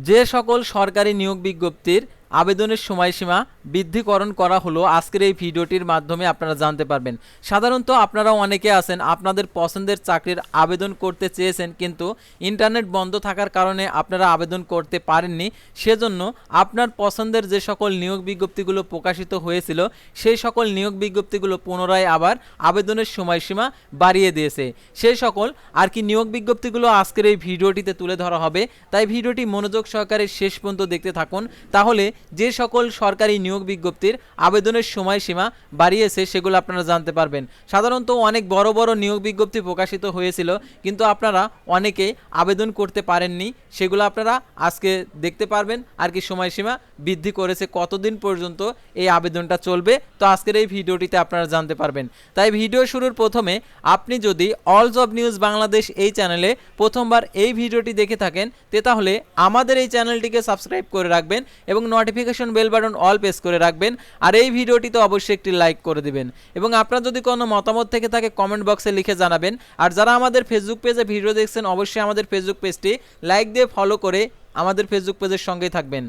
যে সকল সরকারি নিয়োগ বিজ্ঞপ্তির আবেদনের সময়সীমা বৃদ্ধিকরণ করা হলো আজকের এই ভিডিওটির মাধ্যমে আপনারা জানতে পারবেন। সাধারণত আপনারা অনেকে আছেন, আপনাদের পছন্দের চাকরির আবেদন করতে চেয়েছেন কিন্তু ইন্টারনেট বন্ধ থাকার কারণে আপনারা আবেদন করতে পারেননি। সেজন্য আপনার পছন্দের যে সকল নিয়োগ বিজ্ঞপ্তিগুলো প্রকাশিত হয়েছিল, সেই সকল নিয়োগ বিজ্ঞপ্তিগুলো পুনরায় আবার আবেদনের সময়সীমা বাড়িয়ে দিয়েছে। সেই সকল আর কি নিয়োগ বিজ্ঞপ্তিগুলো আজকের এই ভিডিওটিতে তুলে ধরা হবে। তাই ভিডিওটি মনোযোগ সহকারে শেষ পর্যন্ত দেখতে থাকুন। তাহলে যে সকল সরকারি নিয়োগ বিজ্ঞপ্তির আবেদনের সময়সীমা বাড়িয়েছে, সেগুলো আপনারা জানতে পারবেন। সাধারণত অনেক বড় বড় নিয়োগ বিজ্ঞপ্তি প্রকাশিত হয়েছিল, কিন্তু আপনারা অনেকেই আবেদন করতে পারেননি, সেগুলো আপনারা আজকে দেখতে পারবেন, আর কি সময়সীমা বৃদ্ধি করেছে, কতদিন পর্যন্ত এই আবেদনটা চলবে, তো আজকের এই ভিডিওটিতে আপনারা জানতে পারবেন। তাই ভিডিও শুরুর প্রথমে আপনি যদি অল জব নিউজ বাংলাদেশ এই চ্যানেলে প্রথমবার এই ভিডিওটি দেখে থাকেন, তে তাহলে আমাদের এই চ্যানেলটিকে সাবস্ক্রাইব করে রাখবেন এবং notification bell button all press করে রাখবেন, আর এই ভিডিওটিতে অবশ্যই একটি লাইক করে দিবেন। এবং আপনার যদি কোনো মতামত থেকে থাকে কমেন্ট বক্সে লিখে জানাবেন। আর যারা আমাদের ফেসবুক পেজে ভিডিও দেখছেন, অবশ্যই আমাদের ফেসবুক পেজটি লাইক দিয়ে ফলো করে আমাদের ফেসবুক পেজের সঙ্গেই থাকবেন।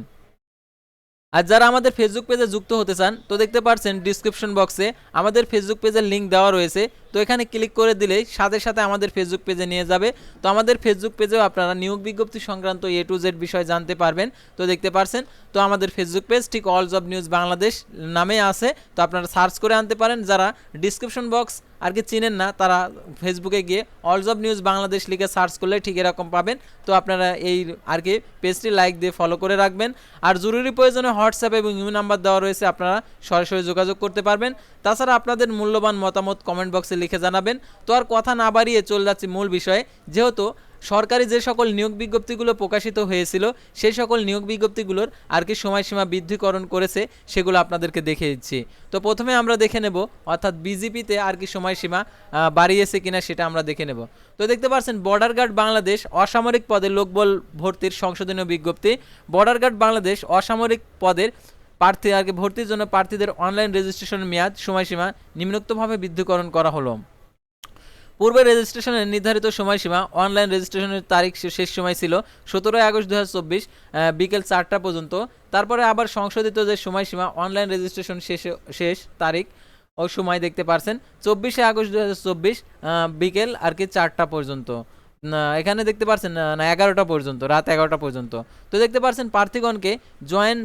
আর যারা আমাদের ফেসবুক পেজে যুক্ত হতে চান, তো দেখতে পাচ্ছেন ডিসক্রিপশন বক্সে আমাদের ফেসবুক পেজের লিঙ্ক দেওয়া রয়েছে। তো এখানে ক্লিক করে দিলেই সাথে সাথে আমাদের ফেসবুক পেজে নিয়ে যাবে। তো আমাদের ফেসবুক পেজেও আপনারা নিয়োগ বিজ্ঞপ্তি সংক্রান্ত এ টু জেড বিষয় জানতে পারবেন। তো দেখতে পারছেন, তো আমাদের ফেসবুক পেজ ঠিক অল জব নিউজ বাংলাদেশ নামে আছে। তো আপনারা সার্চ করে আনতে পারেন। যারা ডিসক্রিপশন বক্স আর কি চিনেন না, তারা ফেসবুকে গিয়ে অল জব নিউজ বাংলাদেশ লিখে সার্চ করলে ঠিক এরকম পাবেন। তো আপনারা এই আর কি পেজটি লাইক দিয়ে ফলো করে রাখবেন। আর জরুরি প্রয়োজনে হোয়াটসঅ্যাপ এবং ইউ নাম্বার দেওয়া রয়েছে, আপনারা সরাসরি যোগাযোগ করতে পারবেন। তাছাড়া আপনাদের মূল্যবান মতামত কমেন্ট বক্সে লিখে জানাবেন। তো আর কথা না বাড়িয়ে চলে যাচ্ছি মূল বিষয়ে। যেহেতু সরকারি যে সকল নিয়োগ বিজ্ঞপ্তিগুলো প্রকাশিত হয়েছিল, সেই সকল নিয়োগ বিজ্ঞপ্তিগুলোর আর কি সময়সীমা বৃদ্ধিকরণ করেছে, সেগুলো আপনাদেরকে দেখে দিচ্ছি। তো প্রথমে আমরা দেখে নেব, অর্থাৎ বিজেপিতে আর কি সময়সীমা বাড়িয়েছে কিনা সেটা আমরা দেখে নেব। তো দেখতে পাচ্ছেন, বর্ডার গার্ড বাংলাদেশ অসামরিক পদে লোকবল ভর্তির সংশোধনীয় বিজ্ঞপ্তি। বর্ডার গার্ড বাংলাদেশ অসামরিক পদের প্রার্থী কি ভর্তির জন্য প্রার্থীদের অনলাইন রেজিস্ট্রেশন মেয়াদ সময়সীমা নিম্নোক্তভাবে বৃদ্ধিকরণ করা হলো। পূর্বে রেজিস্ট্রেশনের নির্ধারিত সময়সীমা অনলাইন রেজিস্ট্রেশনের তারিখ শেষ সময় ছিল সতেরোই আগস্ট দু হাজার চব্বিশ বিকেল চারটা পর্যন্ত। তারপরে আবার সংশোধিত যে সময়সীমা অনলাইন রেজিস্ট্রেশন শেষ শেষ তারিখ ও সময় দেখতে পারছেন চব্বিশে আগস্ট দুহাজার চব্বিশ বিকেল আর কি চারটা পর্যন্ত। এখানে দেখতে পারছেন না, এগারোটা পর্যন্ত রাত এগারোটা পর্যন্ত। তো দেখতে পারছেন প্রার্থীগণকে join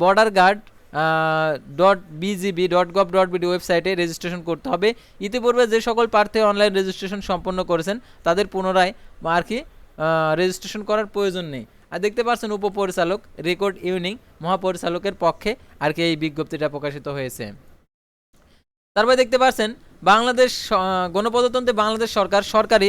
border guard dot BGB dot gov dot BD ওয়েবসাইটে রেজিস্ট্রেশন করতে হবে। ইতিপূর্বে যে সকল প্রার্থী অনলাইন রেজিস্ট্রেশন সম্পন্ন করেছেন, তাদের পুনরায় আর কি রেজিস্ট্রেশন করার প্রয়োজন নেই। আর দেখতে পাচ্ছেন উপপরিচালক রেকর্ড ইউনিং মহাপরিচালকের পক্ষে আর কি এই বিজ্ঞপ্তিটা প্রকাশিত হয়েছে। তারপরে দেখতে পাচ্ছেন, বাংলাদেশ গণপ্রজাতন্ত্রী বাংলাদেশ সরকার, সরকারি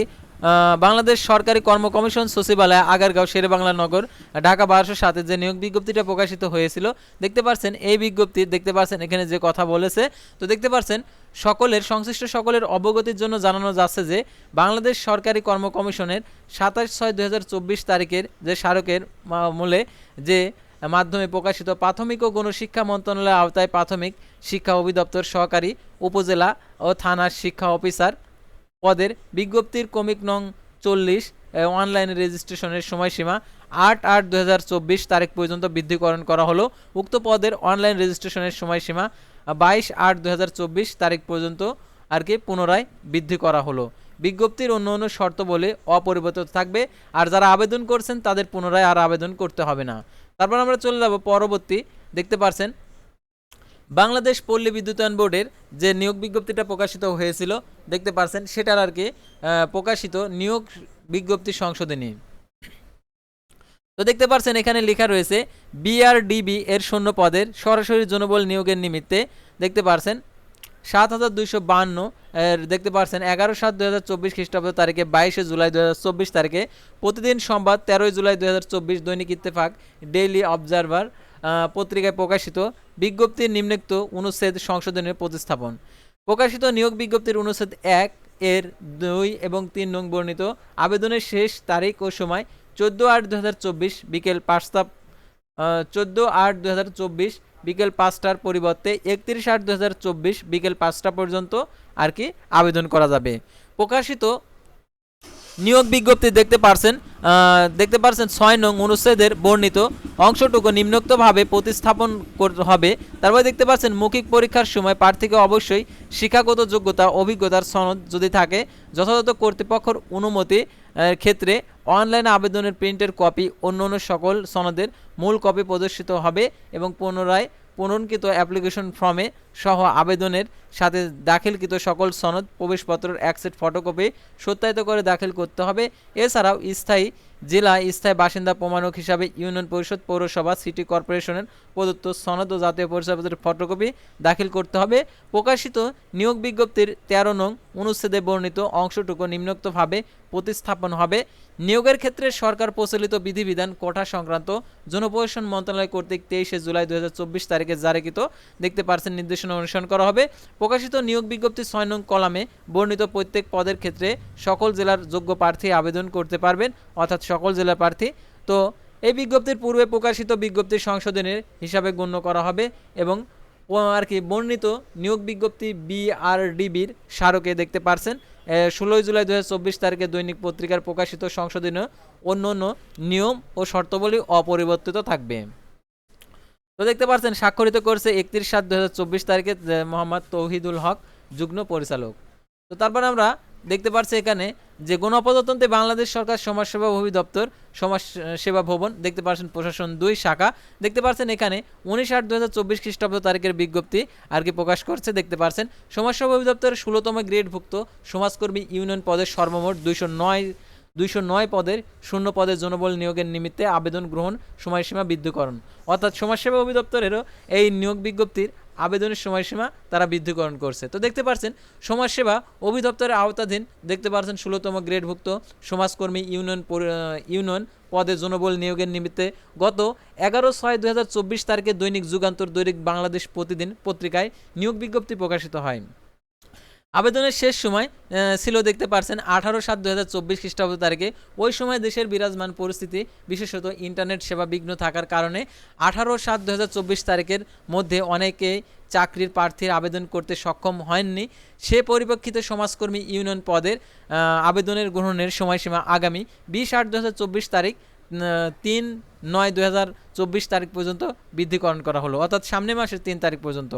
বাংলাদেশ সরকারি কর্ম কমিশন সচিবালয়, আগারগাঁও, শেরেবাংলা নগর, ঢাকা বারোশো সাথে যে নিয়োগ বিজ্ঞপ্তিটা প্রকাশিত হয়েছিল, দেখতে পাচ্ছেন এই বিজ্ঞপ্তি, দেখতে পাচ্ছেন এখানে যে কথা বলেছে, তো দেখতে পাচ্ছেন সকলের, সংশ্লিষ্ট সকলের অবগতির জন্য জানানো যাচ্ছে যে বাংলাদেশ সরকারি কর্ম কমিশনের সাতাশ ছয় দু তারিখের যে স্মারকের মূলে যে মাধ্যমে প্রকাশিত প্রাথমিক ও গণশিক্ষা মন্ত্রণালয়ের আওতায় প্রাথমিক শিক্ষা অধিদপ্তর সহকারী উপজেলা ও থানার শিক্ষা অফিসার পদের বিজ্ঞপ্তির কমিক নং চল্লিশ অনলাইন রেজিস্ট্রেশনের সময়সীমা আট আট দু হাজার চব্বিশ তারিখ পর্যন্ত বৃদ্ধিকরণ করা হলো। উক্ত পদের অনলাইন রেজিস্ট্রেশনের সময়সীমা বাইশ আট দু হাজার চব্বিশ তারিখ পর্যন্ত আর কি পুনরায় বৃদ্ধি করা হলো। বিজ্ঞপ্তির অন্য অন্য শর্ত বলে অপরিবর্তিত থাকবে। আর যারা আবেদন করছেন তাদের পুনরায় আর আবেদন করতে হবে না। তারপর আমরা চলে যাব পরবর্তী। দেখতে পারছেন বাংলাদেশ পল্লী বিদ্যুতায়ন বোর্ডের যে নিয়োগ বিজ্ঞপ্তিটা প্রকাশিত হয়েছিল, দেখতে পারছেন, সেটার আর কি প্রকাশিত নিয়োগ বিজ্ঞপ্তি সংশোধনী তো দেখতে পারছেন, এখানে লেখা রয়েছে, বিআরডিবি এর শূন্য পদের সরাসরি জনবল নিয়োগের নিমিত্তে, দেখতে পারছেন, সাত হাজার দুইশো বান্ন দেখতে পারছেন, এগারো সাত দু হাজার চব্বিশ খ্রিস্টাব্দ তারিখে বাইশে জুলাই দু হাজার চব্বিশ তারিখে, প্রতিদিন সোমবার তেরোই জুলাই দু হাজার চব্বিশ দৈনিক ইত্তেফাক, ডেইলি অবজারভার পত্রিকায় প্রকাশিত বিজ্ঞপ্তির নিম্নোক্ত অনুচ্ছেদ সংশোধনের প্রতিস্থাপন। প্রকাশিত নিয়োগ বিজ্ঞপ্তির অনুচ্ছেদ এক এর দুই এবং তিন নং বর্ণিত আবেদনের শেষ তারিখ ও সময় চোদ্দ আট দু হাজার চব্বিশ বিকেল পাঁচটা চোদ্দ আট দু হাজার চব্বিশ বিকেল পাঁচটার পরিবর্তে একত্রিশ আট দু হাজার চব্বিশ বিকেল পাঁচটা পর্যন্ত আর কি আবেদন করা যাবে। প্রকাশিত নিয়োগ বিজ্ঞপ্তি দেখতে পারছেন দেখতে পারছেন ছয় নং অনুচ্ছেদের বর্ণিত অংশটুকু নিম্নোক্তভাবে প্রতিস্থাপন হবে। তারপরে দেখতে পাচ্ছেন, মৌখিক পরীক্ষার সময় প্রার্থীকে অবশ্যই শিক্ষাগত যোগ্যতা, অভিজ্ঞতার সনদ যদি থাকে, যথাযথ কর্তৃপক্ষের অনুমতি ক্ষেত্রে অনলাইন আবেদনের প্রিন্টের কপি অন্য অন্য সকল সনদের মূল কপি প্রদর্শিত হবে এবং পুনরায় পুনর্কৃত অ্যাপ্লিকেশন ফর্মে সহ আবেদনের সাথে দাখিলকৃত সকল সনদ, প্রবেশপত্রের এক সেট ফটোকপি সত্যায়িত করে দাখিল করতে হবে। এছাড়াও স্থায়ী জেলা স্থায়ী বাসিন্দা প্রমাণক হিসাবে ইউনিয়ন পরিষদ পৌরসভা, সিটি কর্পোরেশনের প্রদত্ত সনদ ও জাতীয় পরিচয়পত্রের ফটোকপি দাখিল করতে হবে। প্রকাশিত নিয়োগ বিজ্ঞপ্তির তেরো নং অনুচ্ছেদে বর্ণিত অংশটুকু নিম্নোক্তভাবে প্রতিস্থাপন হবে। নিয়োগের ক্ষেত্রে সরকার প্রচলিত বিধিবিধান কোটা সংক্রান্ত জনপ্রশাসন মন্ত্রণালয় কর্তৃক তেইশে জুলাই দু হাজার চব্বিশ তারিখে জারিকৃত। দেখতে পারছেন, নির্দেশনা অনুসরণ করা হবে। প্রকাশিত নিয়োগ বিজ্ঞপ্তি ছয় নং কলামে বর্ণিত প্রত্যেক পদের ক্ষেত্রে সকল জেলার যোগ্য প্রার্থী আবেদন করতে পারবেন। অর্থাৎ সকল জেলা প্রার্থী। তো এই বিজ্ঞপ্তির পূর্বে প্রকাশিত বিজ্ঞপ্তি সংশোধনের হিসাবে গণ্য করা হবে এবং আর কি বর্ণিত নিয়োগ বিজ্ঞপ্তি বিআরডিবির স্মারকে দেখতে পারছেন। ষোলোই জুলাই দু হাজার চব্বিশ তারিখে দৈনিক পত্রিকার প্রকাশিত সংশোধনীয় অন্য অন্য নিয়ম ও শর্তাবলী অপরিবর্তিত থাকবে। তো দেখতে পাচ্ছেন স্বাক্ষরিত করছে একত্রিশ সাত দু তারিখে মোহাম্মদ তৌহিদুল হক, যুগ্ম পরিচালক। তো তারপর আমরা দেখতে পাচ্ছি এখানে যে গণপ্রজাতন্ত্রে বাংলাদেশ সরকার সমাজসেবা অধিদপ্তর সমাজ সেবা ভবন, দেখতে পাচ্ছেন প্রশাসন দুই শাখা। দেখতে পাচ্ছেন এখানে উনিশ আট দু হাজার চব্বিশ খ্রিস্টাব্দ তারিখের বিজ্ঞপ্তি আর কি প্রকাশ করছে, দেখতে পাচ্ছেন সমাজসেবা অধিদপ্তরের ষোলোতম গ্রেডভুক্ত সমাজকর্মী ইউনিয়ন পদের সর্বমোট দুইশো নয় দুইশো নয় পদের শূন্য পদের জনবল নিয়োগের নিমিত্তে আবেদন গ্রহণ সময়সীমা বৃদ্ধিকরণ অর্থাৎ সমাজসেবা অধিদপ্তরেরও এই নিয়োগ বিজ্ঞপ্তির আবেদনের সময়সীমা তারা বৃদ্ধিকরণ করছে। তো দেখতে পাচ্ছেন সমাজসেবা অভিদপ্তরের আওতাধীন, দেখতে পাচ্ছেন ষোলোতম গ্রেডভুক্ত সমাজকর্মী ইউনিয়ন ইউনিয়ন পদে জনবল নিয়োগের নিমিত্তে গত এগারো ছয় দু তারিখে দৈনিক যুগান্তর দৈনিক বাংলাদেশ প্রতিদিন পত্রিকায় নিয়োগ বিজ্ঞপ্তি প্রকাশিত হয়। আবেদনের শেষ সময় ছিল দেখতে পারছেন আঠারো সাত দু চব্বিশ খ্রিস্টাব্দ তারিখে। ওই সময় দেশের বিরাজমান পরিস্থিতি, বিশেষত ইন্টারনেট সেবা বিঘ্ন থাকার কারণে আঠারো সাত দু চব্বিশ তারিখের মধ্যে অনেকে চাকরির প্রার্থীর আবেদন করতে সক্ষম হয়নি সে পরিপ্রেক্ষিতে সমাজকর্মী ইউনিয়ন পদের আবেদনের গ্রহণের সময়সীমা আগামী বিশ আট দু চব্বিশ তারিখ। তিন নয় দুই তারিখ পর্যন্ত বৃদ্ধিকরণ করা হলো। অর্থাৎ সামনের মাসের তিন তারিখ পর্যন্ত।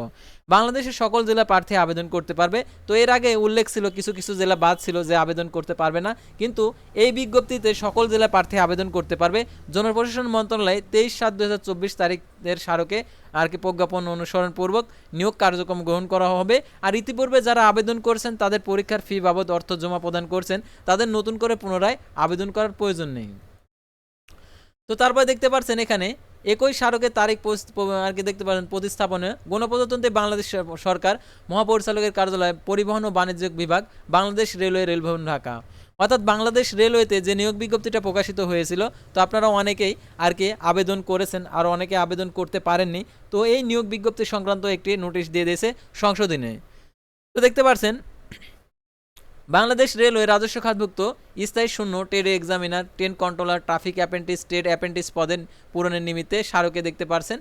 বাংলাদেশের সকল জেলা প্রার্থী আবেদন করতে পারবে। তো এর আগে উল্লেখ ছিল, কিছু কিছু জেলা বাদ ছিল যে আবেদন করতে পারবে না। কিন্তু এই বিজ্ঞপ্তিতে সকল জেলা প্রার্থী আবেদন করতে পারবে। জনপ্রশাসন মন্ত্রণালয় তেইশ সাত দু তারিখের স্মারকে আর কি প্রজ্ঞাপন অনুসরণপূর্বক নিয়োগ কার্যক্রম গ্রহণ করা হবে। আর ইতিপূর্বে যারা আবেদন করছেন, তাদের পরীক্ষার ফি বাবদ অর্থ জমা প্রদান করছেন, তাদের নতুন করে পুনরায় আবেদন করার প্রয়োজন নেই। তো তারপরে দেখতে পাচ্ছেন এখানে একই স্মারকের তারিখ আর কি দেখতে পারেন, প্রতিস্থাপনে গণপ্রজাতন্ত্রী বাংলাদেশ সরকার, মহাপরিচালকের কার্যালয়, পরিবহন ও বাণিজ্য বিভাগ, বাংলাদেশ রেলওয়ে রেলভবন, ঢাকা। অর্থাৎ বাংলাদেশ রেলওয়েতে যে নিয়োগ বিজ্ঞপ্তিটা প্রকাশিত হয়েছিল, তো আপনারা অনেকেই আর কি আবেদন করেছেন আর অনেকে আবেদন করতে পারেননি। তো এই নিয়োগ বিজ্ঞপ্তি সংক্রান্ত একটি নোটিশ দিয়ে দিয়েছে সংশোধনে। তো দেখতে পাচ্ছেন বাংলাদেশ রেলওয়ে রাজস্ব খাতভুক্ত স্থায়ী শূন্য trade examiner train controller, traffic apprentice trade apprentice পদের পূরণের নিমিত্তে স্মারকে দেখতে পারছেন।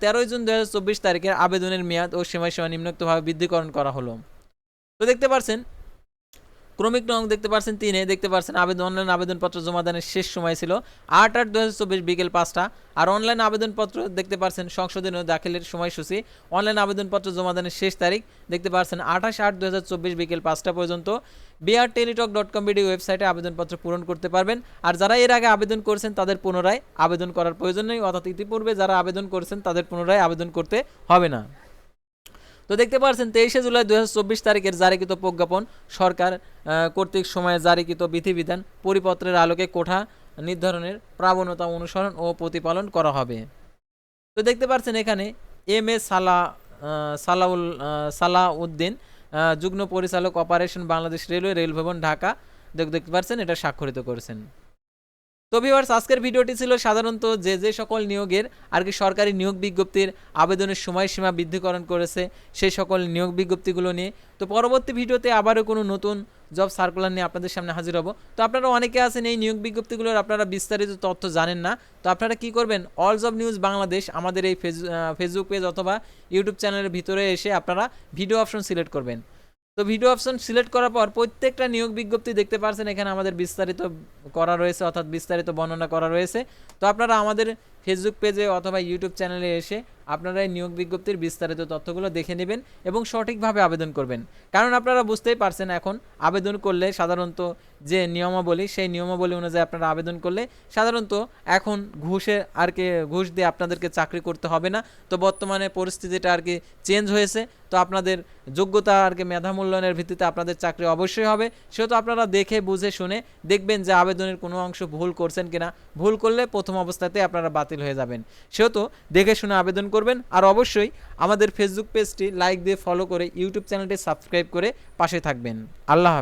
তেরোই জুন দু হাজার চব্বিশ তারিখের আবেদনের মেয়াদ ও সময়সীমা নিম্নোক্তভাবে বৃদ্ধিকরণ করা হলো। তো দেখতে পারছেন ক্রমিক নং দেখতে পারছেন তিনে, দেখতে পারছেন আবেদন অনলাইন আবেদনপত্র জমা দানের শেষ সময় ছিল আট আট দু হাজার বিকেল পাঁচটা। আর অনলাইন আবেদনপত্র দেখতে পারছেন সংশোধনীয় দাখিলের সময়সূচি। অনলাইন আবেদনপত্র জমা দানের শেষ তারিখ দেখতে পারছেন আঠাশ আট দু বিকেল পাঁচটা পর্যন্ত। BR Teletalk dot com BD ওয়েবসাইটে আবেদনপত্র পূরণ করতে পারবেন। আর যারা এর আগে আবেদন করেছেন, তাদের পুনরায় আবেদন করার প্রয়োজন নেই। অর্থাৎ ইতিপূর্বে যারা আবেদন করেছেন, তাদের পুনরায় আবেদন করতে হবে না। তো দেখতে পাচ্ছেন তেইশে জুলাই দু হাজার চব্বিশ তারিখের জারিকৃত প্রজ্ঞাপন সরকার কর্তৃক সময়ে জারিকৃত বিধিবিধান পরিপত্রের আলোকে কোঠা নির্ধারণের প্রাবণতা অনুসরণ ও প্রতিপালন করা হবে। তো দেখতে পাচ্ছেন এখানে এম এ সালা সালাউল সালাউদ্দিন যুগ্ম পরিচালক অপারেশন বাংলাদেশ রেলওয়ে রেল ভবন ঢাকা, দেখ- দেখতে পাচ্ছেন এটা স্বাক্ষরিত করেছেন। তো ভিউয়ার্স আজকের ভিডিওটি ছিল সাধারণত যে যে সকল নিয়োগের আর কি সরকারি নিয়োগ বিজ্ঞপ্তির আবেদনের সময়সীমা বৃদ্ধিকরণ করেছে, সেই সকল নিয়োগ বিজ্ঞপ্তিগুলো নিয়ে। তো পরবর্তী ভিডিওতে আবারও কোনো নতুন জব সার্কুলার নিয়ে আপনাদের সামনে হাজির হব। তো আপনারা অনেকে আছেন এই নিয়োগ বিজ্ঞপ্তিগুলোর, আপনারা বিস্তারিত তথ্য জানেন না। তো আপনারা কি করবেন? অল জব নিউজ বাংলাদেশ আমাদের এই ফেসবুক পেজ অথবা ইউটিউব চ্যানেলের ভিতরে এসে আপনারা ভিডিও অপশন সিলেক্ট করবেন। তো ভিডিও অপশন সিলেক্ট করার পর প্রত্যেকটা নিয়োগ বিজ্ঞপ্তি দেখতে পারছেন, এখানে আমাদের বিস্তারিত করা রয়েছে, অর্থাৎ বিস্তারিত বর্ণনা করা রয়েছে। তো আপনারা আমাদের ফেসবুক পেজে অথবা ইউটিউব চ্যানেলে এসে আপনারা এই নিয়োগ বিজ্ঞপ্তির বিস্তারিত তথ্যগুলো দেখে নেবেন এবং সঠিকভাবে আবেদন করবেন। কারণ আপনারা বুঝতেই পারছেন এখন, আবেদন করলে সাধারণত যে নিয়মাবলী, সেই নিয়মাবলী অনুযায়ী আপনারা আবেদন করলে সাধারণত এখন ঘুষে আর কি, ঘুষ দিয়ে আপনাদেরকে চাকরি করতে হবে না। তো বর্তমানে পরিস্থিতিটা আর কি চেঞ্জ হয়েছে। তো আপনাদের যোগ্যতা আর কি মেধা মূল্যায়নের ভিত্তিতে আপনাদের চাকরি অবশ্যই হবে। সেহেতু আপনারা দেখে, বুঝে, শুনে দেখবেন যে আবেদনের কোনো অংশ ভুল করছেন কিনা। ভুল করলে প্রথম অবস্থাতে আপনারা বাতিল হয়ে যাবেন। সেহেতু দেখে শুনে আবেদন করবেন। আর অবশ্যই আমাদের ফেসবুক পেজটি লাইক দিয়ে ফলো করে ইউটিউব চ্যানেলটি সাবস্ক্রাইব করে পাশে থাকবেন। আল্লাহ